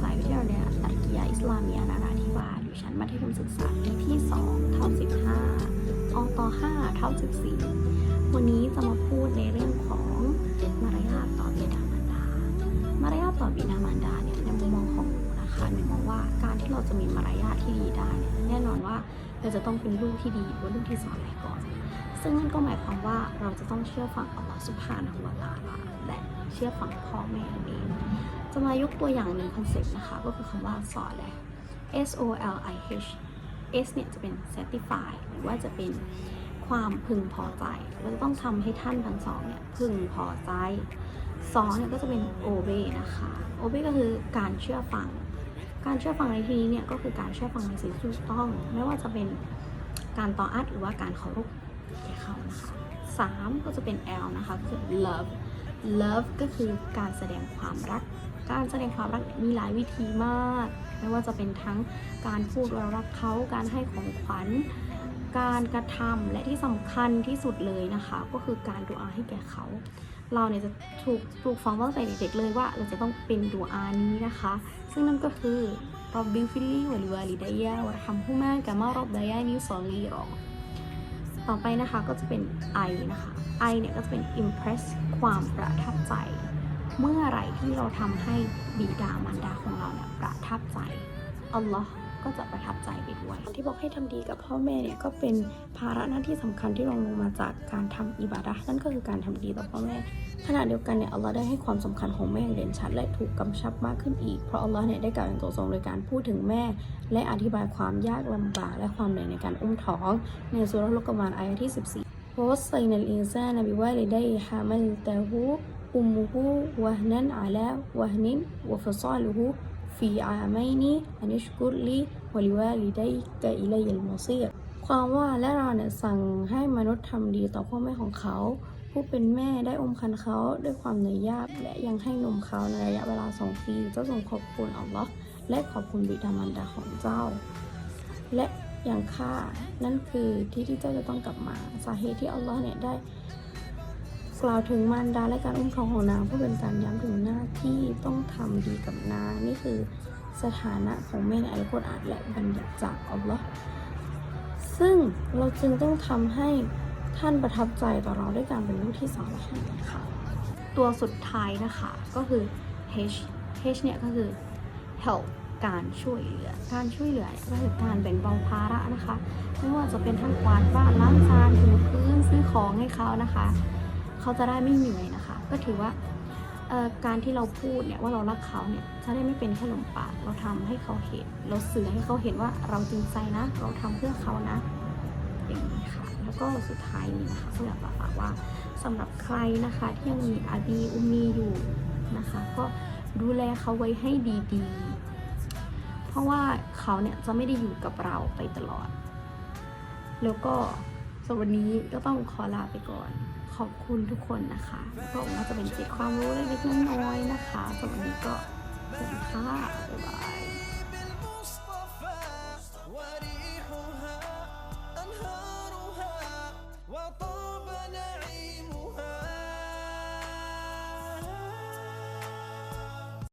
สายวิทยาลัยตัรกียะอิสลามียนาราธิวาสอยู่ชั้นมัธยมศึกษาปีที่2เท่า15อต5เท่า14 วันนี้จะมาพูดในเรื่องของมารยาทต่อบิดามารดา มารยาทต่อบิดามารดาเนี่ยในมุมมองของหนูนะคะหนูมองว่าการที่เราจะมีมารยาทที่ดีได้เนี่ยแน่นอนว่าเราจะต้องเป็นลูกที่ดีหรือว่าลูกที่สอนอะไรก่อน ซึ่งนั่นก็หมายความว่าเราจะต้องเชื่อฟังอัลลอฮฺสุบฮานะฮูวตาลาและเชื่อฟังพ่อแม่นั่นเองจะมายกตัวอย่างหนึ่งคอนเซ็ปต์นะคะ ก็คือคำว่าสอนแหละ S O L I H S เนี่ยจะเป็น satisfy หรือว่าจะเป็นความพึงพอใจเราจะต้องทำให้ท่านทั้งสองเนี่ยพึงพอใจสองเนี่ยก็จะเป็น obey นะคะ obey ก็คือการเชื่อฟัง การเชื่อฟังในที่นี้เนี่ยก็คือการเชื่อฟังในสิ่งที่ถูกต้อง ไม่ว่าจะเป็นการต่ออัดหรือว่าการเคารพ 3 ก็จะเป็น L นะคะคือ love love ก็คือการแสดงความรัก การแสดงความรักมีหลายวิธีมาก ไม่ว่าจะเป็นทั้งการพูดว่ารักเขาการให้ของขวัญ การกระทำและที่สำคัญที่สุดเลยนะคะ ก็คือการดูอาให้แก่เขา เราเนี่ยจะถูกปลูกฝังตั้งแต่เด็กๆเลยว่า เราจะต้องเป็นดูอานี้นะคะ ซึ่งนั่นก็คือ ربي في لي ولوالدي ورحمهما كما ربياني صغيرا ต่อไปนะคะก็จะเป็น I นะคะ I เนี่ยก็จะเป็น impress ความประทับใจ เมื่อไหร่ที่เราทำให้บิดามารดาของเราเนี่ยประทับใจอัลลอฮ์ ก็จะประทับใจไปด้วย ที่บอกให้ทำดีกับพ่อแม่เนี่ยก็เป็นภาระหน้าที่สำคัญที่รองลงมาจากการทำอิบาดะห์นั่นก็คือการทำดีต่อพ่อแม่ ขณะเดียวกันเนี่ยอัลลอฮ์ได้ให้ความสำคัญของแม่อย่างเด่นชัด และถูกกำชับมากขึ้นอีก เพราะอัลลอฮ์เนี่ยได้กล่าวอย่างตรงทรงโดยการพูดถึงแม่ และอธิบายความยากลำบากและความเหนื่อยในการอุ้มท้อง ในสุรลุกมานอายะที่ 14 ووصينا الإنسان بوالديه حملته أمه وهنا على وهن وفصاله في عامين أن اشكر لي ولوالديك إلي المصير ความว่าและเราเนี่ยสั่งให้มนุษย์ทำดีต่อพ่อแม่ของเขา ผู้เป็นแม่ได้อมคันเขาด้วยความเหนื่อยยาก และยังให้นมเขาในระยะเวลาสองปีเจ้าทรงขอบคุณอัลลอฮ์และขอบคุณบิดามารดาของเจ้า และอย่างข้านั่นคือที่ที่เจ้าจะต้องกลับมา สาเหตุที่อัลลอฮ์เนี่ยได้ กล่าวถึงมารดาและการอุ้มท้องของนางเพื่อเป็นการย้ำถึงหน้าที่ต้องทำดีกับนางนี่คือสถานะของแม่ในอัลกุรอานและบัญญัติจากอัลลอฮ์ซึ่งเราจึงต้องทำให้ท่านประทับใจต่อเราด้วยการเป็นลูกที่สองของค่ะตัวสุดท้ายนะคะก็คือ H H เนี่ยก็คือ help การช่วยเหลือ การช่วยเหลือก็คือการแบ่งเบาภาระนะคะ ไม่ว่าจะเป็นทั้งกวาดบ้านล้างจานถูพื้นซื้อของให้เขานะคะ เขาจะได้ไม่เหนื่อยนะคะ ก็ถือว่าการที่เราพูดเนี่ยว่าเรารักเขาเนี่ยจะได้ไม่เป็นแค่ลมปาก เราทำให้เขาเห็น เราสื่อให้เขาเห็นว่าเราจริงใจนะ เราทำเพื่อเขานะ อย่างนี้ค่ะ แล้วก็สุดท้ายนี้นะคะก็อยากฝากว่าสำหรับใครนะคะที่ยังมีอาบีอุมีอยู่นะคะ ก็ดูแลเขาไว้ให้ดีๆ เพราะว่าเขาเนี่ยจะไม่ได้อยู่กับเราไปตลอด แล้วก็ ส่วนวันนี้ก็ต้องขอลาไปก่อน ขอบคุณทุกคนนะคะก็หวังว่าจะเป็นเกร็ดความรู้เล็กๆน้อยๆนะคะส่วนวันนี้ก็สวัสดีค่ะบ๊ายบาย